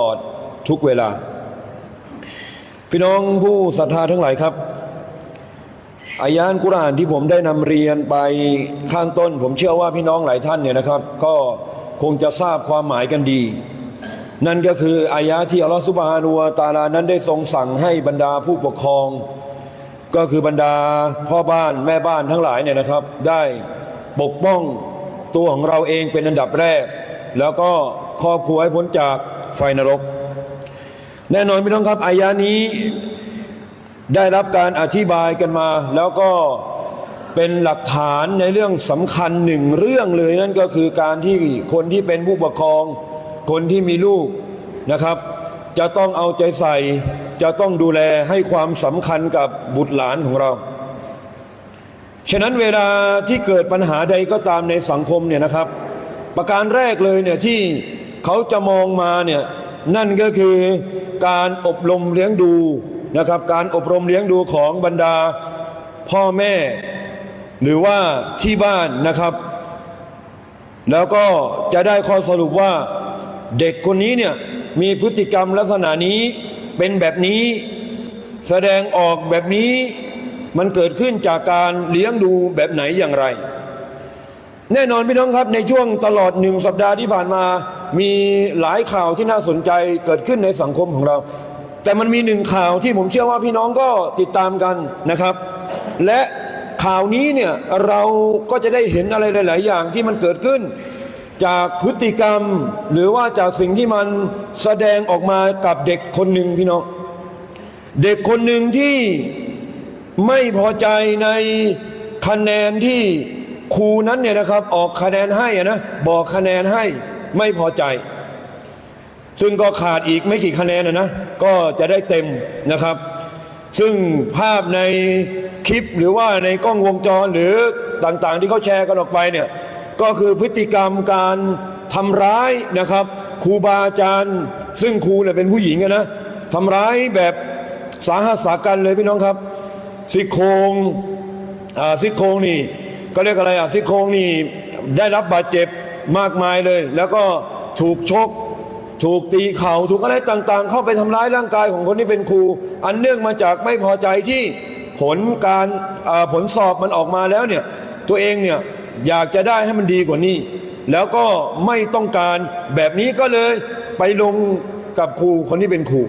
ลอดทุกเวลา พี่น้องผู้ศรัทธาทั้งหลายครับ อายานกุรานที่ผมได้นำเรียนไปข้างต้น ผมเชื่อว่าพี่น้องหลายท่านเนี่ยนะครับ ก็คงจะทราบความหมายกันดี นั่นก็คืออายะที่อัลลอฮฺสุบฮานุวะตาลานั้นได้ทรงสั่งให้บรรดาผู้ปกครอง ก็คือบรรดาพ่อบ้านแม่บ้านทั้งหลายเนี่ยนะครับ ได้ปกป้องตัวของเราเองเป็นอันดับแรก แล้วก็ครอบครัวให้พ้นจาก ไฟนรก แน่นอนพี่น้องครับอายะนี้ได้รับการอธิบายกันมา แล้วก็เป็นหลักฐานในเรื่องสำคัญหนึ่งเรื่องเลยนั่นก็คือการที่คนที่เป็นผู้ปกครอง คนที่มีลูกนะครับ จะต้องเอาใจใส่ จะต้องดูแลให้ความสำคัญกับบุตรหลานของเรา ฉะนั้นเวลาที่เกิดปัญหาใดก็ตามในสังคมเนี่ยนะครับ ประการแรกเลยเนี่ยที่ เขาจะมองมาเนี่ยนั่นก็คือการอบรมเลี้ยงดูนะครับ การอบรมเลี้ยงดูของบรรดาพ่อแม่ หรือว่าที่บ้านนะครับ แล้วก็จะได้ข้อสรุปว่าเด็กคนนี้เนี่ยมีพฤติกรรมลักษณะนี้เป็นแบบนี้ แสดงออกแบบนี้มันเกิดขึ้นจากการเลี้ยงดูแบบไหนอย่างไร แน่นอนพี่น้องครับในช่วงตลอดหนึ่งสัปดาห์ที่ผ่านมา มีหลายข่าวที่น่าสนใจเกิดขึ้นในสังคมของเรา แต่มันมีหนึ่งข่าวที่ผมเชื่อว่าพี่น้องก็ติดตามกันนะครับ และข่าวนี้เนี่ยเราก็จะได้เห็นอะไรหลาย ๆ อย่างที่มันเกิดขึ้น จากพฤติกรรมหรือว่าจากสิ่งที่มันแสดงออกมากับเด็กคนหนึ่งพี่น้อง เด็กคนหนึ่งที่ไม่พอใจในคะแนนที่ครูนั้นเนี่ยนะครับออกคะแนนให้นะบอกคะแนนให้ ไม่พอใจ ซึ่งก็ขาดอีกไม่กี่คะแนนนะนะก็จะได้เต็มนะครับ ซึ่งภาพในคลิปหรือว่าในกล้องวงจรหรือต่างๆ ที่เขาแชร์กันออกไปเนี่ยก็คือพฤติกรรมการทำร้ายนะครับครูบาอาจารย์ ซึ่งครูเนี่ยเป็นผู้หญิงอะนะทำร้ายแบบสาหัสสากันเลยพี่น้องครับซี่โครงอ่าซี่โครงนี่ก็เรียกอะไรอะซี่โครงนี่ได้รับบาดเจ็บ มากมายเลย แล้วก็ถูกชก ถูกตีเข่าถูกอะไรต่างๆ เข้าไปทำร้ายร่างกายของคนที่เป็นครู อันเนื่องมาจากไม่พอใจที่ผลการผลสอบมันออกมาแล้วเนี่ยตัวเองเนี่ยอยากจะได้ให้มันดีกว่านี้ แล้วก็ไม่ต้องการแบบนี้ก็เลยไปลงกับครูคนที่เป็นครู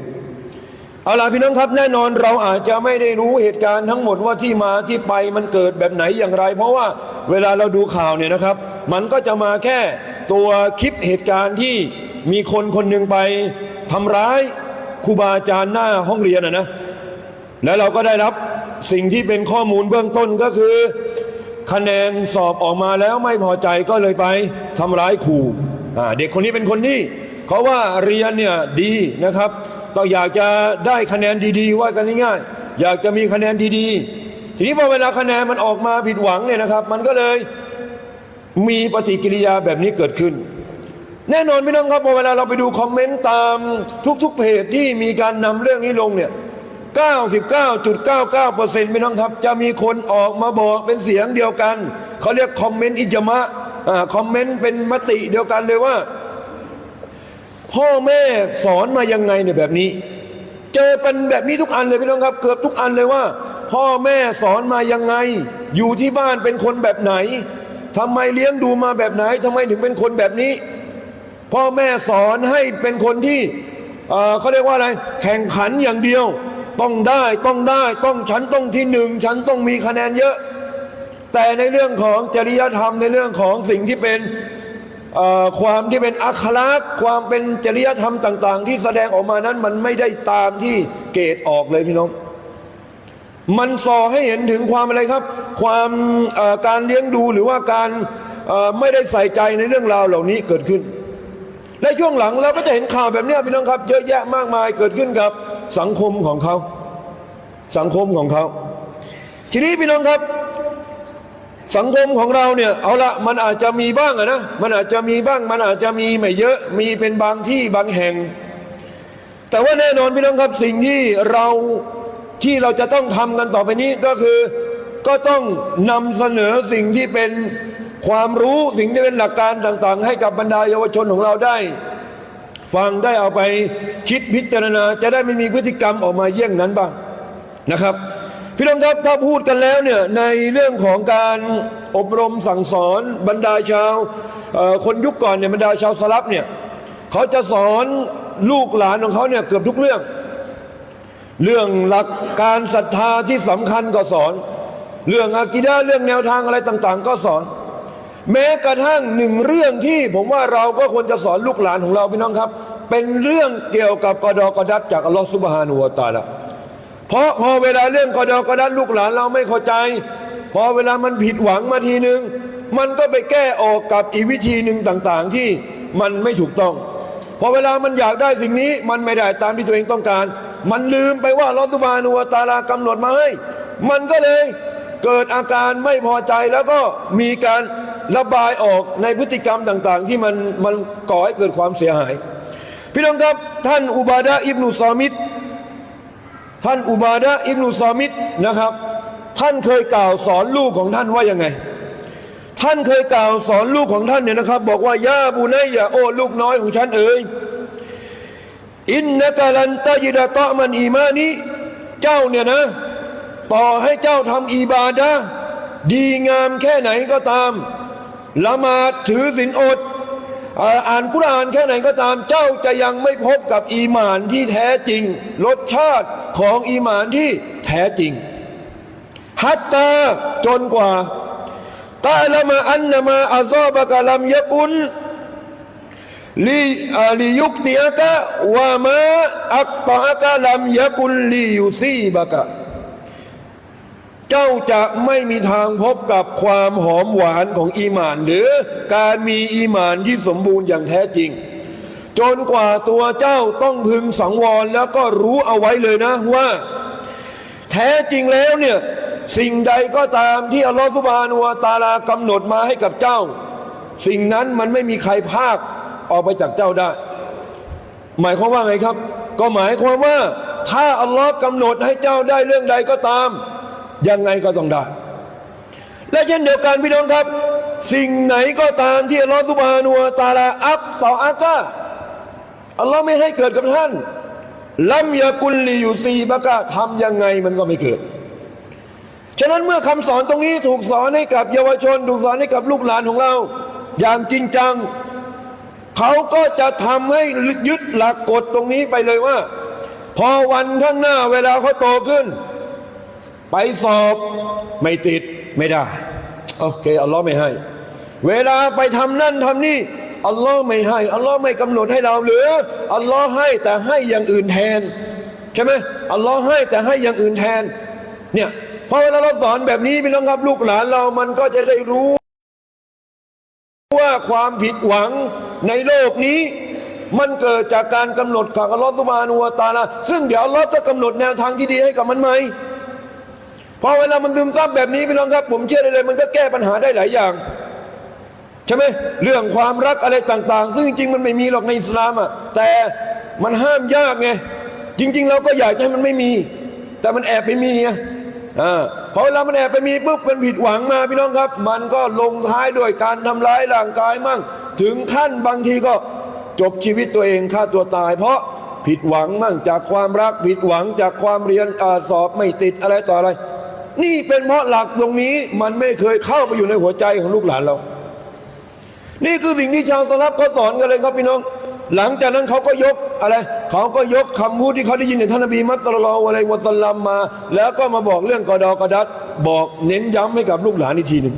เอาล่ะพี่น้องครับแน่นอนเราอาจจะไม่ได้รู้เหตุการณ์ทั้งหมดว่าที่มาที่ไปมันเกิดแบบไหนอย่างไร เพราะว่าเวลาเราดูข่าวเนี่ยนะครับ มันก็จะมาแค่ตัวคลิปเหตุการณ์ที่มีคนคนหนึ่งไปทำร้ายครูบาอาจารย์หน้าห้องเรียนนะนะแล้วเราก็ได้รับสิ่งที่เป็นข้อมูลเบื้องต้นก็คือ คะแนนสอบออกมาแล้วไม่พอใจก็เลยไปทำร้ายครูเด็กคนนี้เป็นคนที่เขาว่าเรียนเนี่ยดีนะครับ ก็อยากจะได้คะแนนดีๆ ว่ากันง่ายๆอยากจะมีคะแนนดีๆ ทีนี้พอเวลาคะแนนมันออกมาผิดหวังเนี่ยนะครับ มันก็เลยมีปฏิกิริยาแบบนี้เกิดขึ้น แน่นอนพี่น้องครับพอเวลาเราไปดูคอมเมนต์ตามทุกๆเพจที่มีการนำเรื่องนี้ลงเนี่ย99.99%พี่น้องครับ จะมีคนออกมาบอกเป็นเสียงเดียวกัน เขาเรียกคอมเมนต์อิจมะอ่าคอมเมนต์เป็นมติเดียวกันเลยว่า พ่อแม่สอนมายังไงเนี่ยแบบนี้ เจอเป็นแบบนี้ทุกอันเลยพี่น้องครับ เกือบทุกอันเลยว่า พ่อแม่สอนมายังไง อยู่ที่บ้านเป็นคนแบบไหนทำไมเลี้ยงดูมาแบบไหนทำไมถึงเป็นคนแบบนี้ พ่อแม่สอนให้เป็นคนที่เขาเรียกว่าอะไร แข่งขันอย่างเดียว ต้องได้ต้องได้ต้องฉันต้องที่หนึ่งฉันต้องมีคะแนนเยอะ แต่ในเรื่องของจริยธรรมในเรื่องของสิ่งที่เป็น ความที่เป็นอัคลักษ์ความเป็นจริยธรรมต่าง ๆ ที่แสดงออกมานั้นมันไม่ได้ตามที่เกตออกเลยพี่น้อง มันสอให้เห็นถึงความอะไรครับ ความการเลี้ยงดูหรือว่าการไม่ได้ใส่ใจในเรื่องราวเหล่านี้เกิดขึ้น และช่วงหลังเราก็จะเห็นข่าวแบบนี้พี่น้องครับ เยอะแยะมากมายเกิดขึ้นกับสังคมของเขา สังคมของเขา ทีนี้พี่น้องครับ สังคมของเราเนี่ยเอาละมันอาจจะมีบ้างอะนะมันอาจจะมีบ้าง มันอาจจะมีไม่เยอะมีเป็นบางที่บางแห่ง แต่ว่าแน่นอนพี่น้องครับสิ่งที่เราที่เราจะต้องทำกันต่อไปนี้ก็คือก็ต้องนำเสนอสิ่งที่เป็นความรู้สิ่งที่เป็นหลักการต่าง ๆ ให้กับบรรดาเยาวชนของเราได้ ฟังได้เอาไปคิดพิจารณา จะได้ไม่มีพฤติกรรมออกมาเยี่ยงนั้นบ้างนะครับ พี่น้องครับถ้าพูดกันแล้วเนี่ยในเรื่องของการอบรมสั่งสอนบรรดาชาวคนยุคก่อนเนี่ยบรรดาชาวสลับเนี่ยเขาจะสอนลูกหลานของเขาเนี่ยเกือบทุกเรื่อง เรื่องหลักการศรัทธาที่สำคัญก็สอน เรื่องอากิดาเรื่องแนวทางอะไรต่าง ๆ ก็สอน แม้กระทั่งหนึ่งเรื่องที่ผมว่าเราก็ควรจะสอนลูกหลานของเราพี่น้องครับ เป็นเรื่องเกี่ยวกับกอดอกอดัดจากอัลลอฮฺสุบฮานุวะตาละ เพราะพอเวลาเรื่องกอดอกอดัดลูกหลานเราไม่เข้าใจ พอเวลามันผิดหวังมาทีนึง มันก็ไปแก้ออกกับอีกวิธีหนึ่งต่างๆ ที่มันไม่ถูกต้องพอเวลามันอยากได้สิ่งนี้ มันไม่ได้ตามที่ตัวเองต้องการ มันลืมไปว่าอัลอสุบานุวะตาลากำหนดมาให้มันก็เลยเกิดอาการไม่พอใจแล้วก็มีการระบายออกในพฤติกรรมต่างๆ ที่มันมันก่อให้เกิดความเสียหาย พี่น้องครับท่านอุบาดะอิบนุซามิด ท่านอุบาดะอิบนุซามิดนะครับ ท่านเคยกล่าวสอนลูกของท่านว่ายังไง ท่านเคยกล่าวสอนลูกของท่านเนี่ยนะครับ บอกว่าย่าบุนัยอย่าโอ้ลูกน้อยของฉันเอ๋ยอินนักลันตยิดะตะมันอีมานี้เจ้าเนี่ยนะ ต่อให้เจ้าทำอีบาดะดีงามแค่ไหนก็ตามละหมาดถือศีลอด อ่านกุรอานแค่ไหนก็ตามเจ้าจะยังไม่พบกับอีหมานที่แท้จริง รสชาติของอีหมานที่แท้จริง ฮัตตาจนกว่าตาละมาอันนามาอาซอบะกะลัมยะกุนลีอ่าลียุกติอะกะวะมาอักตะอะกะลัมยะกุนลียุซีบะกะ เจ้าจะไม่มีทางพบกับความหอมหวานของอีหมาน หรือการมีอีหมานที่สมบูรณ์อย่างแท้จริง จนกว่าตัวเจ้าต้องพึงสังวรแล้วก็รู้เอาไว้เลยนะว่า แท้จริงแล้วเนี่ยสิ่งใดก็ตามที่อัลลอฮฺสุบานุวตาลากำหนดมาให้กับเจ้า สิ่งนั้นมันไม่มีใครภาคออกไปจากเจ้าได้ หมายความว่าไงครับ ก็หมายความว่า ถ้าอัลลอฮ์กำหนดให้เจ้าได้เรื่องใดก็ตาม ยังไงก็ต้องได้ และเช่นเดียวกันพี่น้องครับ สิ่งไหนก็ตามที่อัลลอฮฺสุบานุวตาลาอักต่ออากาอัลลอฮ์ไม่ให้เกิดกับท่านลัมยากุลลีอยู่ซีบะกะทำยังไงมันก็ไม่เกิด ฉะนั้นเมื่อคำสอนตรงนี้ถูกสอนให้กับเยาวชน ถูกสอนให้กับลูกหลานของเรา อย่างจริงจัง เขาก็จะทำให้ยึดหลักกฎตรงนี้ไปเลยว่า พอวันข้างหน้าเวลาเขาโตขึ้น ไปสอบไม่ติดไม่ได้ โอเค อัลลอฮ์ไม่ให้ เวลาไปทำนั่นทำนี่อัลลอฮ์ไม่ให้ อัลลอฮ์ไม่กำหนดให้เราหรือ อัลลอฮ์ให้แต่ให้อย่างอื่นแทน ใช่ไหมอัลลอฮ์ให้แต่ให้อย่างอื่นแทน เนี่ยพอเวลาเราสอนแบบนี้พี่น้องครับลูกหลานเรามันก็จะได้รู้ ว่าความผิดหวังในโลกนี้ มันเกิดจากการกำหนดของอัลลอฮฺตุบานุวะตาลาซึ่งเดี๋ยวอัลลอฮฺจะกำหนดแนวทางที่ดีให้กับมันไหม พอเวลามันซึมซับแบบนี้พี่น้องครับ ผมเชื่อได้เลยมันก็แก้ปัญหาได้หลายอย่างใช่ไหมเรื่องความรักอะไรต่าง ๆ ซึ่งจริงๆมันไม่มีหรอกในอิสลามอะแต่มันห้ามยากไงจริง ๆ เราก็อยากให้มันไม่มี แต่มันแอบไปมีไงอ่าพอเวลามันแอบไปมีปุ๊บเป็นผิดหวังมาพี่น้องครับ มันก็ลงท้ายด้วยการทำร้ายร่างกายมั่ง ถึงขั้นบางทีก็จบชีวิตตัวเองฆ่าตัวตาย เพราะผิดหวังมั่งจากความรักผิดหวังจากความเรียนอาสอบไม่ติดอะไรต่ออะไร นี่เป็นเพราะหลักตรงนี้มันไม่เคยเข้าไปอยู่ในหัวใจของลูกหลานเรา นี่คือสิ่งที่ชาวสลับเขาสอนกันเลยครับพี่น้อง หลังจากนั้นเขาก็ยกอะไรเขาก็ยกคำพูดที่เขาได้ยินในท่านนบีมัสลลัลออะลัยฮิวะสัลลัมมา แล้วก็มาบอกเรื่องกอดอกอดัดบอกเน้นย้ำให้กับลูกหลานอีกทีหนึ่ง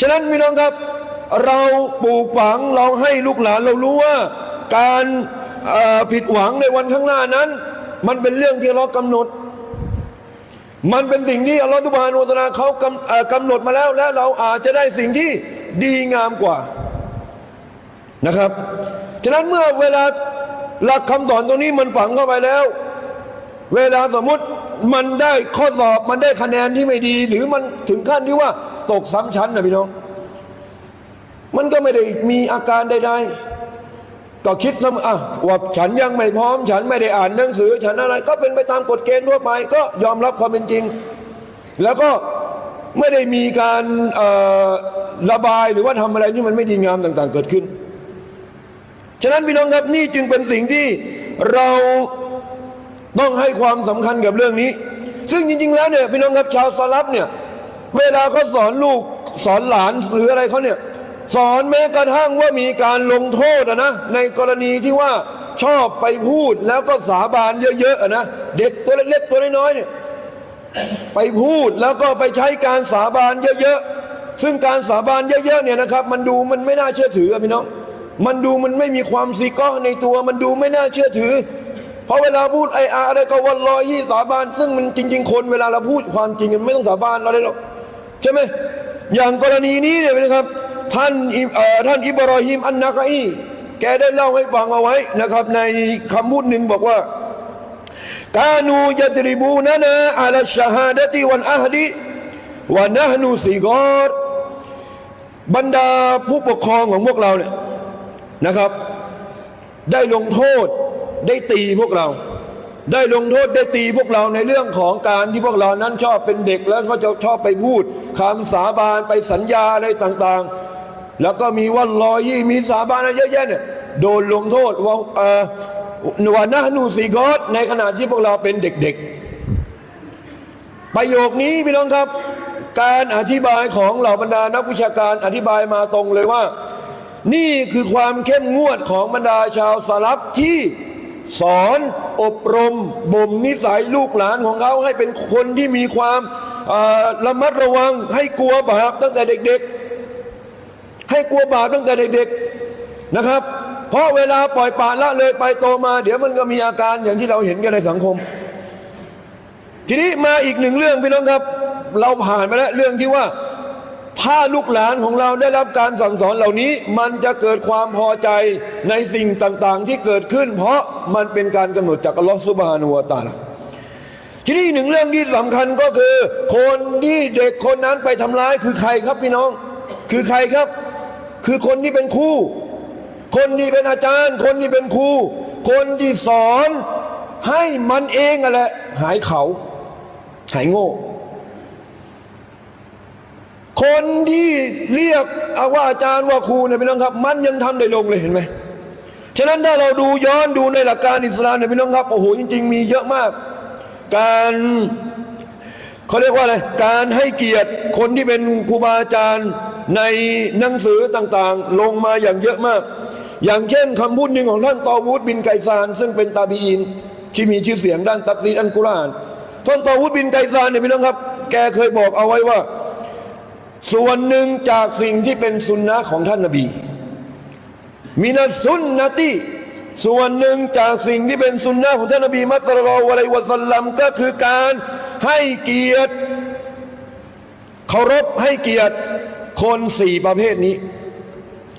ฉะนั้นพี่น้องครับ เราปลูกฝังเราให้ลูกหลานเรารู้ว่า การผิดหวังในวันข้างหน้านั้น มันเป็นเรื่องที่เรากำหนด มันเป็นสิ่งที่อัลลอฮฺตุบฮานุวะตะอาเขากำกำหนดมาแล้ว และเราอาจจะได้สิ่งที่ดีงามกว่านะครับ ฉะนั้นเมื่อเวลาหลักคำสอนตรงนี้มันฝังเข้าไปแล้ว เวลาสมมติมันได้ข้อสอบมันได้คะแนนที่ไม่ดี หรือมันถึงขั้นที่ว่าตกซ้ำชั้นนะพี่น้อง มันก็ไม่ได้มีอาการใดๆ ก็คิดซะอะว่าฉันยังไม่พร้อม ฉันไม่ได้อ่านหนังสือ ฉันอะไรก็เป็นไปตามกฎเกณฑ์ทั่วไป ก็ยอมรับความเป็นจริง แล้วก็ไม่ได้มีการระบายหรือว่าทำอะไรที่มันไม่ดีงามต่าง ๆ เกิดขึ้น ฉะนั้นพี่น้องครับนี่จึงเป็นสิ่งที่เราต้องให้ความสำคัญกับเรื่องนี้ ซึ่งจริง ๆ แล้วเนี่ยพี่น้องครับชาวสลับเนี่ยเวลาเขาสอนลูกสอนหลานหรืออะไรเขาเนี่ย สอนแม้กระทั่งว่ามีการลงโทษอะนะในกรณีที่ว่าชอบไปพูดแล้วก็สาบานเยอะๆนะเด็กตัวเล็กๆตัวน้อยๆเนี่ยไปพูดแล้วก็ไปใช้การสาบานเยอะๆซึ่งการสาบานเยอะๆเนี่ยนะครับ มันดูมันไม่น่าเชื่อถือพี่น้องมันดูมันไม่มีความซีก้อในตัว มันดูไม่น่าเชื่อถือ เพราะเวลาพูดไออาอะไรก็วันลอยยี่สาบาน ซึ่งมันจริง ๆ คนเวลาเราพูดความจริงมันไม่ต้องสาบานอะไรหรอกใช่ไหมอย่างกรณีนี้เนี่ยนะครับ ท่านอิเอ่อท่านอิบรอฮิมอันนักอีแกได้เล่าให้ฟังเอาไว้นะครับ ในคำพูดหนึ่งบอกว่ากานูยัดริบูนนาอัลชฮาดติวันอัฮดีวะนนะนูซิกอรบรรดาผู้ปกครองของพวกเราเนี่ยนะครับ ได้ลงโทษได้ตีพวกเรา ได้ลงโทษได้ตีพวกเราในเรื่องของการที่พวกเรานั้นชอบเป็นเด็กแล้วก็จะชอบไปพูดคำสาบานไปสัญญาอะไรต่างๆ แล้วก็มีวันลอยยี่มีสาบานอะไรเยอะแยะเนี่ยโดนลงโทษว่าเอ่อวานะนูสีกอสในขณะที่พวกเราเป็นเด็กๆ ประโยคนี้พี่น้องครับ การอธิบายของเหล่าบรรดานักวิชาการอธิบายมาตรงเลยว่า นี่คือความเข้มงวดของบรรดาชาวสลับที่สอนอบรมบ่มนิสัยลูกหลานของเขาให้เป็นคนที่มีความอ่อระมัดระวังให้กลัวบาปตั้งแต่เด็ก ๆ ให้กลัวบาปตั้งแต่เด็กๆนะครับ เพราะเวลาปล่อยปละละเลยไปโตมา เดี๋ยวมันก็มีอาการอย่างที่เราเห็นกันในสังคม ทีนี้มาอีกหนึ่งเรื่องพี่น้องครับ เราผ่านมาแล้วเรื่องที่ว่า ถ้าลูกหลานของเราได้รับการสั่งสอนเหล่านี้ มันจะเกิดความพอใจในสิ่งต่างๆ ที่เกิดขึ้น เพราะมันเป็นการกำหนดจากอัลลอฮฺซุบฮานุวตะอาลาทีนี้หนึ่งเรื่องที่สำคัญก็คือ คนที่เด็กคนนั้นไปทำร้ายคือใครครับพี่น้อง คือใครครับ คือคนที่เป็นครูคนที่เป็นอาจารย์ คนที่เป็นครูคนที่สอนให้มันเองอะแหละหายเขา หายโง่ คนที่เรียกอาว่าอาจารย์ว่าครูเนี่ยพี่น้องครับ มันยังทำได้ลงเลยเห็นไหมฉะนั้นถ้าเราดูย้อนดูในหลักการอิสลามเนี่ยพี่น้องครับโอ้โหจริง ๆ มีเยอะมาก การเขาเรียกว่าอะไรการให้เกียรติคนที่เป็นครูบาอาจารย์ ในหนังสือต่างๆ ลงมาอย่างเยอะมาก อย่างเช่นคำพูดหนึ่งของท่านตอวูดบินไกซาน ซึ่งเป็นตาบีอิน ที่มีชื่อเสียงด้านตักซีอันกุรานท่านตอวูดบินไกซานเนี่ยพี่น้องครับ แกเคยบอกเอาไว้ว่า ส่วนหนึ่งจากสิ่งที่เป็นสุนนะของท่านนบีมินัสุนนะติส่วนหนึ่งจากสิ่งที่เป็นสุนนะของท่านนบีมัสลลอฮุอะลัยวะสัลลัมก็คือการให้เกียรติเคารพให้เกียรติ คนสี่ประเภทนี้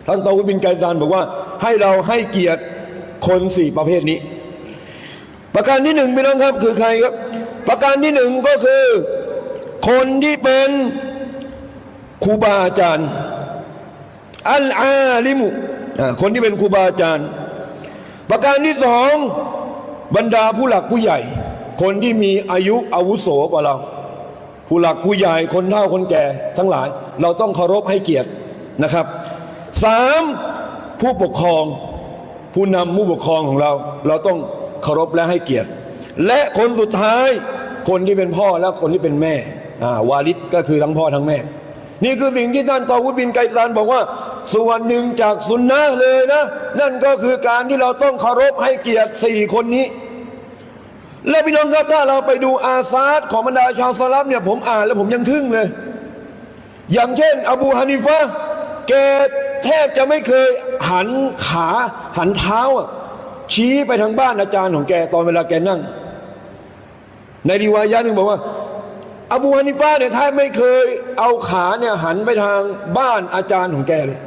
ท่านตอวุบินไกซานบอกว่า ให้เราให้เกียรติคนสี่ประเภทนี้ ประการที่หนึ่งพี่น้องครับคือใครครับ ประการที่หนึ่งก็คือ คนที่เป็นครูบาอาจารย์อัลอาลิมุคนที่เป็นครูบาอาจารย์ ประการที่สองบรรดาผู้หลักผู้ใหญ่ คนที่มีอายุอาวุโสกว่าเรา ผู้หลักผู้ใหญ่คนเฒ่าคนแก่ทั้งหลาย เราต้องเคารพให้เกียรตินะครับสามผู้ปกครองผู้นำผู้ปกครองของเรา เราต้องเคารพและให้เกียรติ และคนสุดท้าย คนที่เป็นพ่อและคนที่เป็นแม่วาลิดก็คือทั้งพ่อทั้งแม่ นี่คือสิ่งที่ท่านตอวุฒบินไกซานบอกว่า ส่วนหนึ่งจากสุนนะเลยนะ นั่นก็คือการที่เราต้องเคารพให้เกียรติสี่คนนี้ และพี่น้องครับถ้าเราไปดูอาซาดของบรรดาชาวสลับเนี่ยผมอ่านแล้วผมยังทึ่งเลย อย่างเช่น อบูฮานิฟะแกแทบจะไม่เคยหันขาหันเท้า ชี้ไปทางบ้านอาจารย์ของแกตอนเวลาแกนั่ง ในดีวายะหนึ่งบอกว่า อบูฮานิฟะเนี่ยแทบไม่เคยเอาขาเนี่ยหันไปทางบ้านอาจารย์ของแกเลย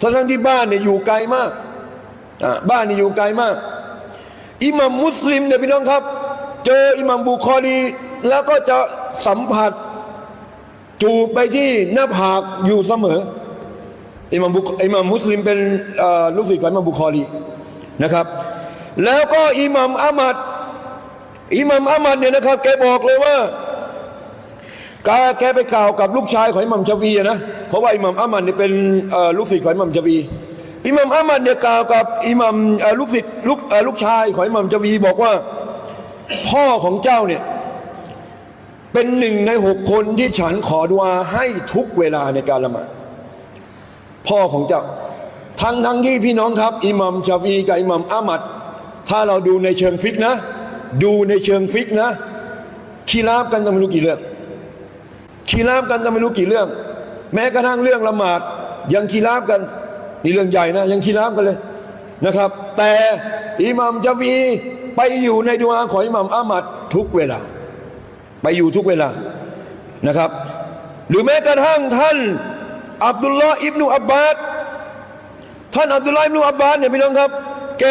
ทั้งที่บ้านเนี่ยอยู่ไกลมากอะบ้านเนี่ยอยู่ไกลมาก อิหมัมมุสลิมเนี่ยพี่น้องครับ เจออิหมัมบุคอรีแล้วก็จะสัมผัส จูบไปที่หน้าผากอยู่เสมออิหมัมบุอิหมัมมุสลิมเป็นลูกศิษย์ของอิหมัมบุคอรีนะครับ แล้วก็อิหมัมอามัดอิหมัมอามัดเนี่ยนะครับแกบอกเลยว่ากาแกไปกล่าวกับลูกชายของอิหมัมชาวีนะเพราะว่าอิหมัมอามัดเนี่ยเป็นลูกศิษย์ของอิหมัมชาวีอิหมัมอามัดเนี่ยกล่าวกับอิหมัมลูกศิษย์ลูกลูกชายของอิหมัมจวีบอกว่า พ่อของเจ้าเนี่ย เป็นหนึ่งในหกคนที่ฉันขอดุอาให้ทุกเวลาในการละหมาดพ่อของเจ้าทั้งทั้งที่พี่น้องครับ อิหมัมชาฟีกับอิหมัมอามัด ถ้าเราดูในเชิงฟิกนะ ดูในเชิงฟิกนะคีราบกันจะไม่รู้กี่เรื่องคีราบกันจะไม่รู้กี่เรื่อง แม้กระทั่งเรื่องละหมาด ยังคีราบกันนี่เรื่องใหญ่นะ ยังคีราบกันเลยนะครับ แต่อิหมัมชาฟีไปอยู่ในดุอาของอิหมัมอามัดทุกเวลา ไปอยู่ทุกเวลานะครับ หรือแม้กระทั่งท่านอับดุลลอฮ์อิบนุอับบาสท่านอับดุลลอฮ์อิบนุอับบาสเนี่ยพี่น้องครับ แก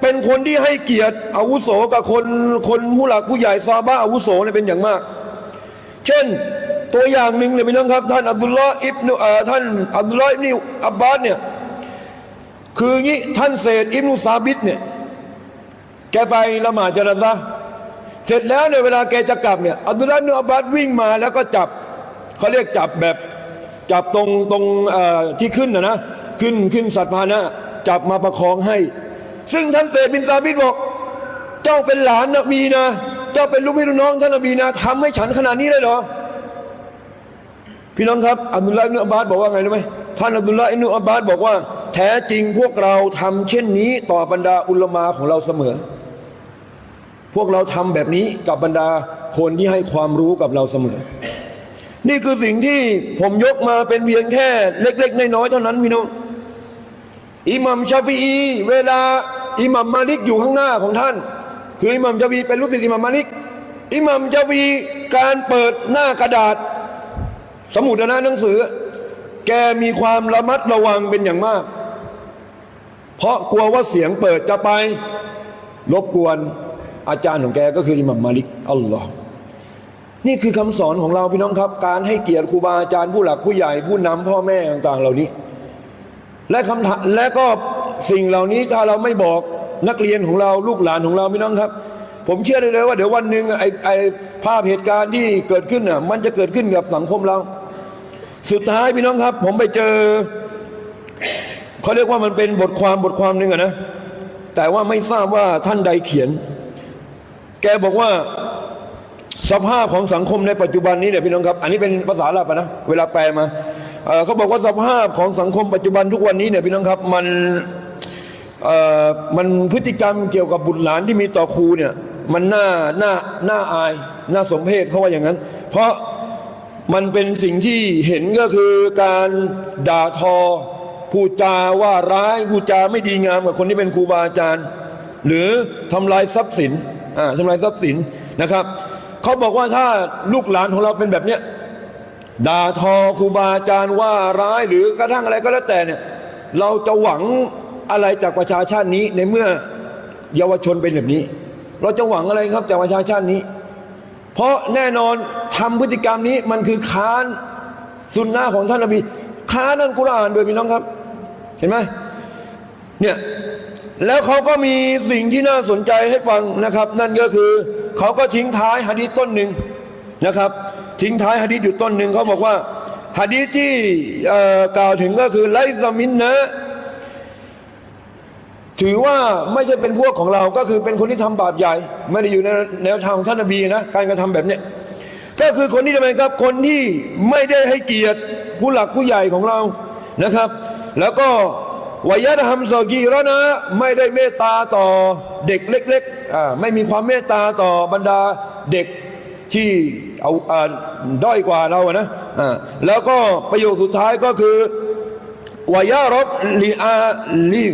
เป็นคนที่ให้เกียรติอาวุโสกับคนคนผู้หลักผู้ใหญ่ซาบะอาวุโสเนี่ยเป็นอย่างมาก เช่นตัวอย่างหนึ่งเนี่ยพี่น้องครับ ท่านอับดุลลอฮ์อิบนุเอ่อท่านอับดุลลอฮ์อิบนุอับบาสเนี่ยคืองี้ท่านเศษอิบนุซาบิดเนี่ยแกไปละหมาดจาระซะ เสร็จแล้วเนี่ยเวลาแกจะกลับเนี่ยอับดุลลาห์อิบนุอับบาสวิ่งมาแล้วก็จับเขาเรียกจับแบบจับตรงตรงที่ขึ้นนะนะขึ้นขึ้นสัตว์พานะจับมาประคองให้ ซึ่งท่านเซดบินซาบิดบอก เจ้าเป็นหลานนบีนะ เจ้าเป็นลูกพี่ลูกน้องท่านนบีนะทำให้ฉันขนาดนี้เลยเหรอ พี่น้องครับอับดุลลาห์อิบนุอับบาสบอกว่าไงรู้ไหมท่านอับดุลลาห์อิบนุอับบาสบอกว่า แท้จริงพวกเราทำเช่นนี้ต่อบรรดาอุลมาของเราเสมอ พวกเราทำแบบนี้กับบรรดาคนที่ให้ความรู้กับเราเสมอ นี่คือสิ่งที่ผมยกมาเป็นเพียงแค่เล็ก ๆ น้อยๆเท่านั้นพี่น้องอิหมัมชาฟีอีเวลาอิหมัมมาลิกอยู่ข้างหน้าของท่าน คืออิหมัมชาฟีเป็นลูกศิษย์อิหมัมมาลิกอิหมัมชาฟีการเปิดหน้ากระดาษ สมุดหนะหนังสือ แกมีความระมัดระวังเป็นอย่างมาก เพราะกลัวว่าเสียงเปิดจะไปรบกวน อาจารย์ของแกก็คืออิหมัมมาลิกอัลลอฮ์นี่คือคำสอนของเราพี่น้องครับ การให้เกียรติครูบาอาจารย์ผู้หลักผู้ใหญ่ผู้นำพ่อแม่ต่างๆ เหล่านี้ และคำถามและก็สิ่งเหล่านี้ถ้าเราไม่บอกนักเรียนของเราลูกหลานของเราพี่น้องครับ ผมเชื่อได้เลยว่าเดี๋ยววันหนึ่งไอ้ไอ้ภาพเหตุการณ์ที่เกิดขึ้นน่ะมันจะเกิดขึ้นกับสังคมเรา สุดท้ายพี่น้องครับ ผมไปเจอเขาเรียกว่ามันเป็นบทความบทความหนึ่งอะนะแต่ว่าไม่ทราบว่าท่านใดเขียน แกบอกว่าสภาพของสังคมในปัจจุบันนี้เนี่ยพี่น้องครับ อันนี้เป็นภาษาอาหรับอะนะเวลาแปลมาเเขาบอกว่าสภาพของสังคมปัจจุบันทุกวันนี้เนี่ยพี่น้องครับมันมันพฤติกรรมเกี่ยวกับบุตรหลานที่มีต่อครูเนี่ยมันน่าน่าน่าอายน่าสมเพชเขาว่าอย่างนั้น เพราะมันเป็นสิ่งที่เห็นก็คือการด่าทอพูดจาว่าร้ายพูดจาไม่ดีงามกับคนที่เป็นครูบาอาจารย์ หรือทำลายทรัพย์สิน ทำลายทรัพย์สินนะครับเขาบอกว่าถ้าลูกหลานของเราเป็นแบบเนี้ยด่าทอครูบาอาจารย์ว่าร้ายหรือกระทั่งอะไรก็แล้วแต่เนี่ยเราจะหวังอะไรจากประชาชาตินี้ในเมื่อเยาวชนเป็นแบบนี้ เราจะหวังอะไรครับจากประชาชาตินี้ เพราะแน่นอนทำพฤติกรรมนี้มันคือค้านสุนนะของท่านนบีค้านอัลกุรอานโดวยพี่น้องครับ เห็นไหมเนี่ย แล้วเขาก็มีสิ่งที่น่าสนใจให้ฟังนะครับ นั่นก็คือเขาก็ทิ้งท้ายหะดีษต้นหนึ่งนะครับ ทิ้งท้ายหะดีษอยู่ต้นหนึ่งเขาบอกว่าหะดีษที่กล่าวถึงก็คือไลซามินนะถือว่าไม่ใช่เป็นพวกของเราก็คือเป็นคนที่ทำบาปใหญ่ ไม่ได้อยู่ในแนวทางของท่านนบีนะการกระทำแบบเนี้ยก็คือคนที่ทำไมครับคนที่ไม่ได้ให้เกียรติผู้หลักผู้ใหญ่ของเรานะครับ แล้วก็ วายะธรรมสกีแล้วนะ ไม่ได้เมตตาต่อเด็กเล็กๆไม่มีความเมตตาต่อบรรดาเด็กที่เอาอ่าด้อยกว่าเราอะนะแล้วก็ประโยคสุดท้ายก็คือวายารบลีอาลี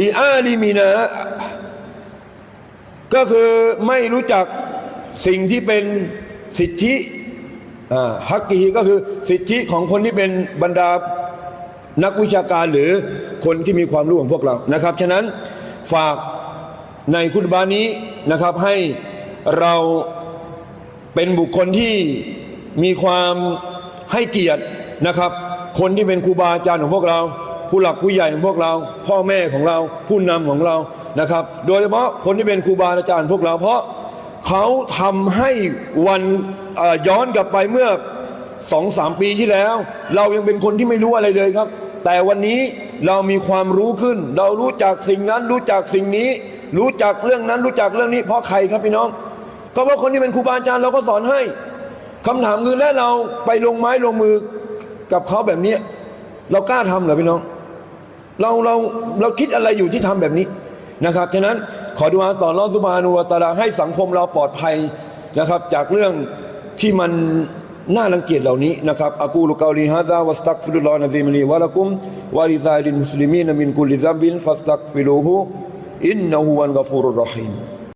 ลีอาลีมีนะก็คือไม่รู้จักสิ่งที่เป็นสิทธิฮักกีก็คือสิทธิของคนที่เป็นบรรดา นักวิชาการหรือคนที่มีความรู้ของพวกเรานะครับ ฉะนั้นฝากในคุณบานี้นะครับให้เราเป็นบุคคลที่มีความให้เกียรตินะครับ คนที่เป็นครูบาอาจารย์ของพวกเรา ผู้หลักผู้ใหญ่ของพวกเรา พ่อแม่ของเรา ผู้นำของเรานะครับ โดยเฉพาะคนที่เป็นครูบาอาจารย์พวกเรา เพราะเขาทำให้วันย้อนกลับไปเมื่อ สองสามปีที่แล้ว เรายังเป็นคนที่ไม่รู้อะไรเลยครับ แต่วันนี้เรามีความรู้ขึ้น เรารู้จักสิ่งนั้น รู้จักสิ่งนี้ รู้จักเรื่องนั้น รู้จักเรื่องนี้ เพราะใครครับพี่น้อง ก็เพราะคนที่เป็นครูบาอาจารย์เราก็สอนให้คำถามคือแล้วเราไปลงไม้ลงมือกับเขาแบบนี้ เรากล้าทำเหรอพี่น้อง เราเราเราคิดอะไรอยู่ที่ทำแบบนี้นะครับฉะนั้นขอดูอาต่อรอดสุบานุวตะอาลาให้สังคมเราปลอดภัยนะครับ จากเรื่องที่มัน น่ารังเกียจเหล่านี้นะครับอากูลุกาลีฮะดาวัสตักฟิรุลลอฮ์นะซีมลีวะละกุมวะลิซาลินมุสลิมีนมินกุลิซัมบินฟัสตักฟิรูฮูอินนะฮูวันกัฟูรุรรฮีม